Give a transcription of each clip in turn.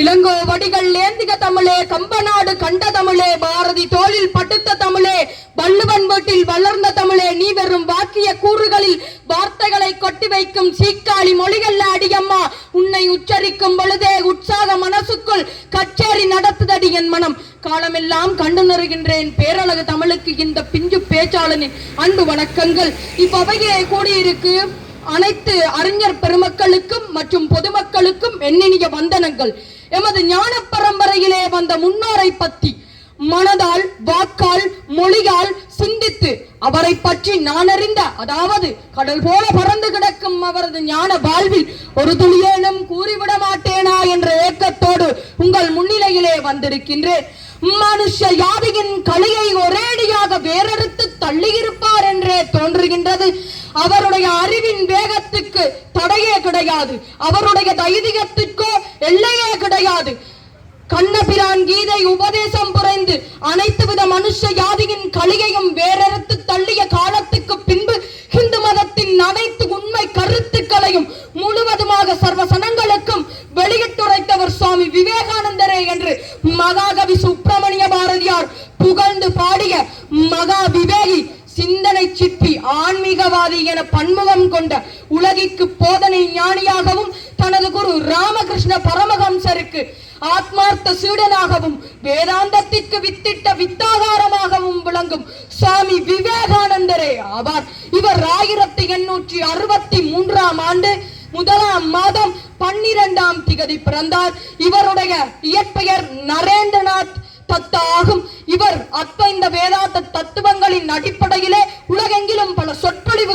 இளங்கோ வடிகள் ஏந்திக தமிழே கம்பநாடு கண்ட தமிழே பாரதி தோளில் பட்டுத்த தமிழே வள்ளுவன் வீட்டில் வளர்ந்த தமிழே நீ வெறும் வாக்கிய கூறுகளில் வார்த்தைகளை கொட்டி வைக்கும் சீக்காளி மொழிகள்ல அடியம்மா உன்னை உச்சரிக்கும் பொழுதே உற்சாக மனசுக்குள் கச்சேரி நடத்துதடி என் மனம். காலமெல்லாம் கண்டு நிறுகின்றேன் பேரழகு தமிழுக்கு இந்த பிஞ்சு பேச்சாளனின் அன்பு வணக்கங்கள். இவ்வகையிலே கூடியிருக்கு அனைத்து அறிஞர் பெருமக்களுக்கும் மற்றும் பொதுமக்களுக்கும் எண்ணினிய வந்தனங்கள். எமது ஞான பரம்பரையிலே வந்த முன்னோரை பற்றி மனதால் வாக்கால் மொழியால் சிந்தித்து அவரை பற்றி நான் அறிந்த அதாவது கடல் போல பறந்து கிடக்கும் அவரது ஞான வாழ்வில் ஒரு துளியேனும் கூறிவிட மாட்டேனா என்ற ஏக்கத்தோடு உங்கள் முன்னிலையிலே வந்திருக்கின்றேன் மனுஷ யாதியின் கலியை ஒரேடியாக வேறெடுத்து தள்ளியிருப்பார் என்றே தோன்றுகின்றது. அவருடைய அறிவின் வேகத்துக்கு தடையே கிடையாது. அவருடைய தைரியத்திற்கோ எல்லையே கிடையாது. கண்ணபிரான் கீதை உபதேசம் புரைந்து அனைத்து வித மனுஷ யாதியின் கலியையும் வேறறுத்து தள்ளிய காலத்துக்கு பின்பு ஹிந்து மதத்தின் அனைத்து உண்மை கருத்துக்களையும் முழுவதுமாக சர்வ சனங்களுக்கும் வெளியிட்டுரைத்தவர் சுவாமி விவேகானந்தரே என்று மகாகவி சுப்பிரமணிய பாரதியார் புகழ்ந்து பாடிய ஆன்மீகவாதி என பன்முகம் கொண்ட உலகிற்கு போதனை ஞானியாகவும் தனது குரு ராமகிருஷ்ண பரமஹம்சருக்கு ஆத்மார்த்த சீடனாகவும் வேதாந்தத்திற்கு வித்திட்ட வித்தாகாரமாகவும் விளங்கும் சுவாமி விவேகானந்தரே ஆவார். இவர் ஆயிரத்தி எண்ணூற்றி அறுபத்தி மூன்றாம் ஆண்டு முதலாம் மாதம் பன்னிரண்டாம் திகதி பிறந்தார். இவருடைய இயற்பெயர் நரேந்திரநாத் தத்தா ஆகும். இவர் அத்வைந்த வேதாந்த தத்துவங்களின் அடிப்படையிலே உலகெங்கிலும்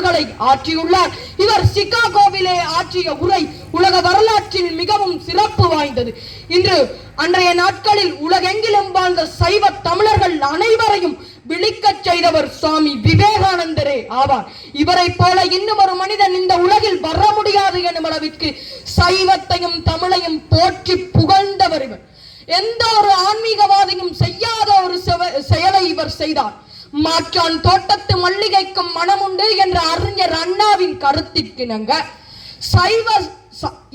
உரைகளை ஆற்றியுள்ளார். இவர் சிகாகோவிலே ஆற்றிய உரை உலக வரலாற்றில் மிகவும் சிறப்பு வாய்ந்தது. இன்று அன்றைய நாட்களில் உலகெங்கிலும் வாழ்ந்த சைவ தமிழர்கள் அனைவரையும் விழிக்கச் செய்தவர் சுவாமி விவேகானந்தரே ஆவார். இவரை போல இன்னும் ஒரு மனிதன் இந்த உலகில் வர முடியாது எனும் அளவிற்கு சைவத்தையும் தமிழையும் போற்றி புகழ்ந்தவர் இவர். எந்த ஒரு ஆன்மீகவாதியும் செய்யாத ஒரு செயலை இவர் செய்தார். மாற்றான் தோட்டத்து மல்லிகைக்கும் மனமுண்டு என்ற அறிஞர் அண்ணாவின் கருத்திற்கிணங்க சைவ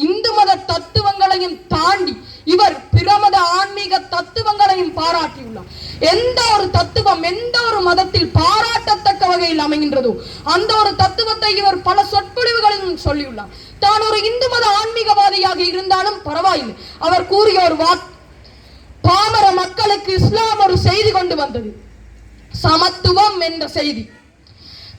இந்து மத தத்துவங்களையும் தாண்டி இவர் பிரமத ஆன்மீக தத்துவங்களையும் பாராட்டியுள்ளார். எந்த ஒரு தத்துவம் எந்த ஒரு மதத்தில் பாராட்டத்தக்க வகையில் அமைகின்றதோ அந்த ஒரு தத்துவத்தை இவர் பல சொற்பொழிவுகளிலும் சொல்லியுள்ளார். தான் ஒரு இந்து மத ஆன்மீகவாதியாக இருந்தாலும் பரவாயில்லை. அவர் கூறிய ஒரு வாக் பாமர மக்களுக்கு இஸ்லாம் ஒரு செய்தி கொண்டு வந்தது. சமத்துவம் என்ற செய்தி.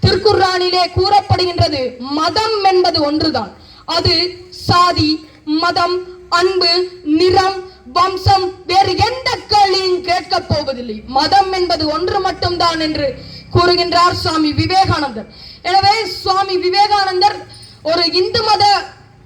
திருக்குர்ஆனிலே கூறப்படுகின்றது மதம் என்பது ஒன்றுதான். அது சாதி மதம் அன்பு நிறம் வம்சம் வேறு எந்த கேள்வியும் கேட்கப் போவதில்லை. மதம் என்பது ஒன்று மட்டும்தான் என்று கூறுகின்றார் சுவாமி விவேகானந்தர். எனவே சுவாமி விவேகானந்தர் ஒரு இந்து மத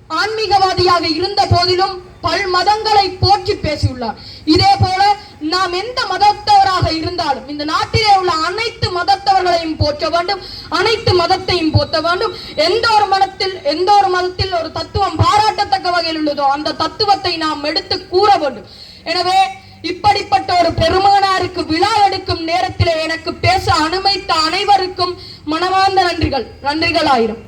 ஆன்மீகவாதியாக இருந்த போதிலும் பல் மதங்களை போற்றி பேசியுள்ளார். இதே போல நாம் எந்த மதத்தவராக இருந்தாலும் இந்த நாட்டிலே உள்ள அனைத்து மதத்தவர்களையும் போற்ற வேண்டும் அனைத்து மதத்தையும் போற்ற வேண்டும். எந்த ஒரு மதத்தில் எந்த ஒரு மதத்தில் ஒரு தத்துவம் பாராட்டத்தக்க வகையில் உள்ளதோ அந்த தத்துவத்தை நாம் எடுத்து கூற வேண்டும். எனவே இப்படிப்பட்ட ஒரு பெருமானாருக்கு விழா எடுக்கும் நேரத்தில் எனக்கு பேச அனுமதித்த அனைவருக்கும் மனமார்ந்த நன்றிகள். நன்றிகள் ஆயிரம்.